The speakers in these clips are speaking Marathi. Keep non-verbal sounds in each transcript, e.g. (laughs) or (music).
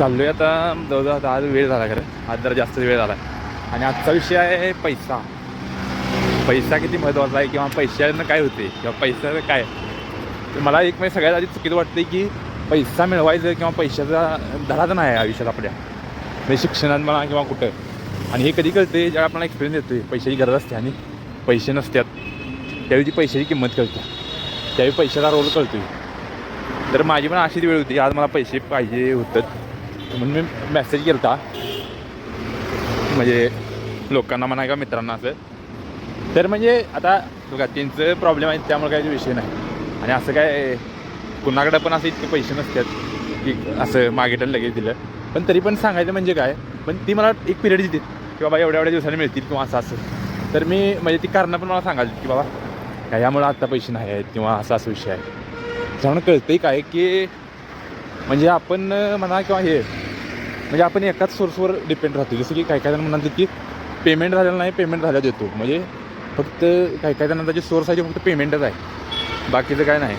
चाललोय आता जवळजवळ आता आज वेळ झाला खरं. आज जरा जास्त वेळ झाला आणि आजचा विषय आहे पैसा. पैसा किती महत्त्वाचा आहे किंवा पैशानं काय होते किंवा पैसा काय? मला एक म्हणजे सगळ्यात आधी चुकीचं वाटते की पैसा मिळवायचं किंवा पैशाचा धडाच नाही आहे आयुष्यात आपल्या. म्हणजे शिक्षणात म्हणा किंवा कुठं. आणि हे कधी कळते ज्यावेळी आपल्याला एक्सपिरियन्स येतो पैशाची गरज असते आणि पैसे नसतात त्यावेळी ती पैशाची किंमत कळते. त्यावेळी पैशाचा रोल कळतोय. तर माझी पण अशीच वेळ होती आज मला पैसे पाहिजे होतं म्हणून मी मेसेज केला होता म्हणजे लोकांना म्हणा किंवा मित्रांना असं. तर म्हणजे आता बघा त्यांचं प्रॉब्लेम आहे त्यामुळे काही विषय नाही. आणि असं काय कुणाकडं पण असं इतके पैसे नसतात की असं मागेटायला लगेच दिलं. पण तरी पण सांगायचं म्हणजे काय पण ती मला एक पिरियड देते की बाबा एवढ्या एवढ्या दिवसांनी मिळतील किंवा असं असं. तर मी म्हणजे ती कारणं पण मला सांगायची की बाबा काय यामुळं आत्ता पैसे नाही आहेत किंवा असा असा विषय आहे. त्यामुळे कळतंही काय की म्हणजे आपण म्हणा किंवा हे म्हणजे आपण एकाच सोर्सवर डिपेंड राहतो. जसं की काही काही जण म्हणतात की पेमेंट झालेलं नाही पेमेंट झाल्या देतो म्हणजे फक्त काही काही जणांचा जे सोर्स आहे ते फक्त पेमेंटच आहे. बाकीचं काय नाही.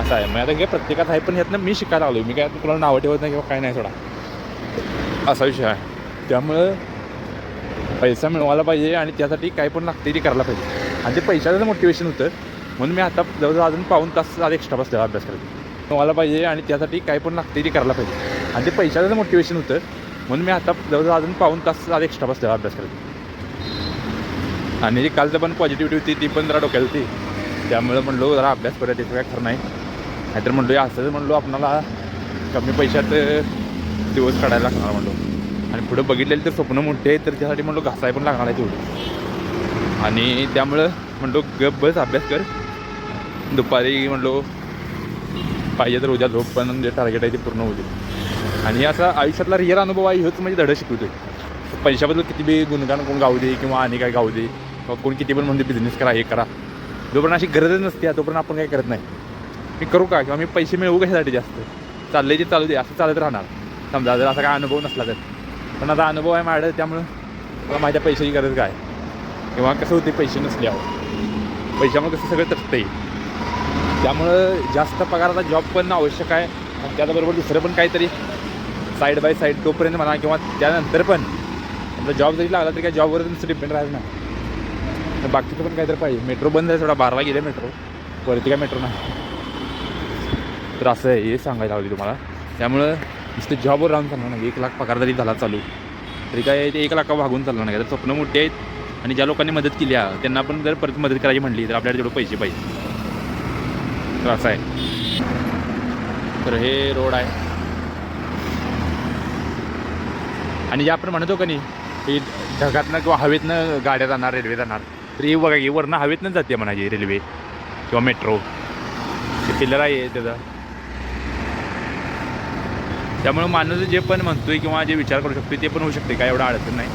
असं आहे. म्हणजे आता काय प्रत्येकात आहे पण ह्यातनं मी शिकायला आलो मी काय कुणाला नावं ठेवत नाही किंवा काय नाही थोडा असा विषय आहे. त्यामुळं पैसा मिळवायला पाहिजे आणि त्यासाठी काय पण लागते ते करायला पाहिजे. आणि ते पैशाचं मोटिवेशन होतं. म्हणून मी आता जवळजवळ अजून पाऊन तास आज एक्स्ट्रा बसलेला अभ्यास करतो मिळवायला पाहिजे आणि त्यासाठी काय पण लागते ते करायला पाहिजे. आणि ते पैशाचं मोटिवेशन होतं. म्हणून मी आता जवळजवळ अजून पाऊन तास आज एक्स्ट्रा बसलेला अभ्यास करतो. आणि जी कालचं पण पॉझिटिव्हिटी होती ती पण जरा डोक्याला होती. त्यामुळं म्हणलो जरा अभ्यास करूया त्याचं काय खरं नाही. नाहीतर म्हणलो असं म्हणलो आपणाला कमी पैशात दिवस काढायला लागणार म्हणलो. आणि पुढं बघितलेलं तर स्वप्न मोठे आहे तर त्यासाठी म्हणलो घासाय पण लागणार आहे तेवढं. आणि त्यामुळं म्हणलो गप बस अभ्यास कर. दुपारी म्हणलो पाहिजे तर उद्या झोप पण जे टार्गेट आहे ते पूर्ण होऊ दे. आणि असा आयुष्यातला रिअल अनुभव आहे हेच म्हणजे धडं शिकवतोय. पैशाबद्दल किती बी गुणगान कोण गाऊ दे किंवा आणि काय गाऊ दे किंवा कोण किती पण म्हणते बिझनेस करा हे करा. जोपर्यंत अशी गरजच नसते तोपर्यंत आपण काय करत नाही. मी करू का? किंवा मी पैसे मिळवू कशासाठी जास्त? चालले जे चालू दे असं चालत राहणार. समजा जर असा काय अनुभव नसला तर. पण आता अनुभव आहे माझ्या त्यामुळं मला माझ्या पैशाची गरज काय किंवा कसं होते पैसे नसल्यावर. पैशामुळे कसं सगळं तटतंय. त्यामुळं जास्त पगाराचा जॉब पण आवश्यक आहे. आणि त्याच्याबरोबर दुसरं पण काहीतरी साईड बाय साईड तोपर्यंत म्हणा किंवा त्यानंतर पण समजा जॉब जरी लागला तरी काय जॉबवर तुमचं डिपेंड राहायचं ना तर बाकीचं पण काहीतरी पाहिजे. मेट्रो बंद आहे थोडा बारला गेले मेट्रो वरती काय मेट्रो नाही. तर असं आहे हे सांगायला हवी तुम्हाला. त्यामुळं नुसतं जॉबवर राहून चालणार नाही. एक लाख पगार जरी झाला चालू तरी काय ते एक लाखा भागून चालणार नाही. तर स्वप्न मोठे आहेत आणि ज्या लोकांनी मदत केली आहे त्यांना पण जर परत मदत करायची म्हणली तर आपल्याला तेवढं पैसे पाहिजे. तर असं आहे. तर हे रोड आहे. आणि जे आपण म्हणतो का नाही की ढगातनं किंवा हवेतनं गाड्या जाणार रेल्वे जाणार तर हे बघा की वरनं हवेतनं जाते म्हणायची रेल्वे किंवा मेट्रो. ते पिल्लर आहे त्याचा. त्यामुळे माणूस जे पण म्हणतोय किंवा जे विचार करू शकतोय ते पण होऊ शकते काय एवढं अडचण नाही.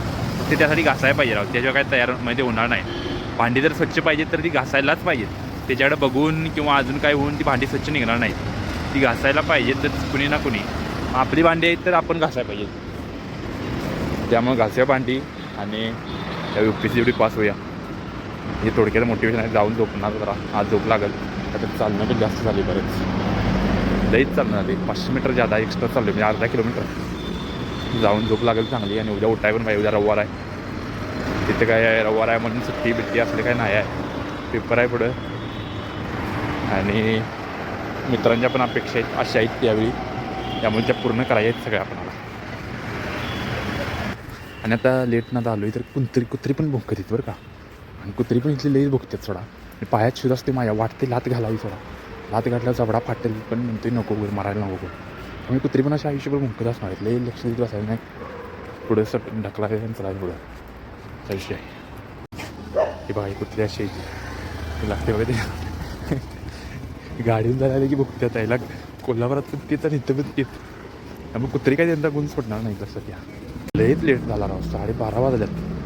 ते त्यासाठी घासायला पाहिजे राव त्याच्यावर काय तयार म्हणजे होणार नाही. भांडी जर स्वच्छ पाहिजे तर ती घासायलाच पाहिजे त्याच्याकडे बघून किंवा अजून काय होऊन ती भांडी स्वच्छ निघणार नाही ती घासायला पाहिजे तर कुणी ना कुणी. आपली भांडी आहेत तर आपण घासायला पाहिजे त्यामुळे घासूया भांडी आणि त्या यू पी सी एवढी पास होऊया. हे थोडक्यात मोटिवेशन आहे जाऊन झोपणार जरा. आज झोप लागेल. आता चालणं पण जास्त झाली बरेच. लईच चालणार झाली. पाचशे मीटर जादा एक्स्ट्रा चालले म्हणजे अर्धा किलोमीटर. जाऊन झोप लागेल चांगली आणि उद्या उठाय पण पाहिजे. उद्या रविवार आहे. तिथे काय आहे? रविवार आहे म्हणून सुट्टी बिट्टी असले काय नाही आहे. पेपर आहे पुढं. आणि मित्रांच्या पण अपेक्षा आहेत अशा आहेत त्यावेळी. त्यामुळे त्या पूर्ण करायच्या आहेत सगळ्या आपण आणि आता लेट ना आलो आहे तर कुत्री कुत्री पण भुंकत येत बरं का. आणि कुत्री पण इथली लईच भुकतात थोडा पायात शिवत असते माझ्या वाटते लात घालावी थोडा लात घातला जबडा फाटेल पण म्हणते नको वगैरे मारायला नको त्यामुळे कुत्री पण अशा आयुष्यभर भुंकत असणार लई लक्ष देत बसायला नाही. पुढे सट ढकला चला पुढं असा विषय आहे. हे बघा कुत्री अशी आहे लागते बघा ते (laughs) गाडीवर जायला की भुकत्यात यायला कोल्हापुरात पण तेच आणि इथं पण तेच त्यामुळे कुत्री काय त्यांचा गुण सोडणार नाही तसं त्या. लईच लेट झाला राव. साडेबारा वाजल्यात.